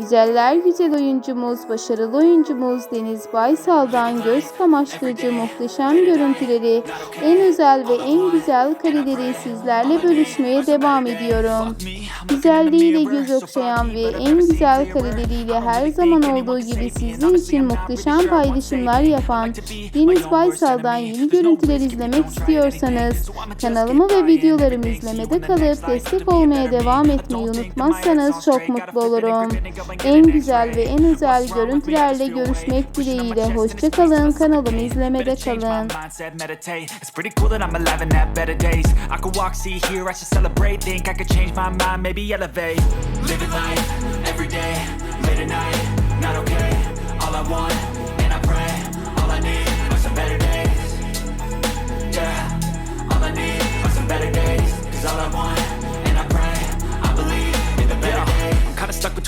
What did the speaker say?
Güzeller güzel oyuncumuz, başarılı oyuncumuz Deniz Baysal'dan göz kamaştırıcı muhteşem görüntüleri, en özel ve en güzel kareleri sizlerle bölüşmeye devam ediyorum. Güzelliğiyle göz okşayan ve en güzel kareleriyle her zaman olduğu gibi sizler için muhteşem paylaşımlar yapan Deniz Baysal'dan yeni görüntüler izlemek istiyorsanız kanalıma ve videolarımı izlemede kalıp destek olmaya devam etmeyi unutmazsanız çok mutlu olurum. En güzel ve en özel görüntülerle görüşmek dileğiyle. hoşçakalın kanalımı izlemede kalın. mindset, meditate. It's pretty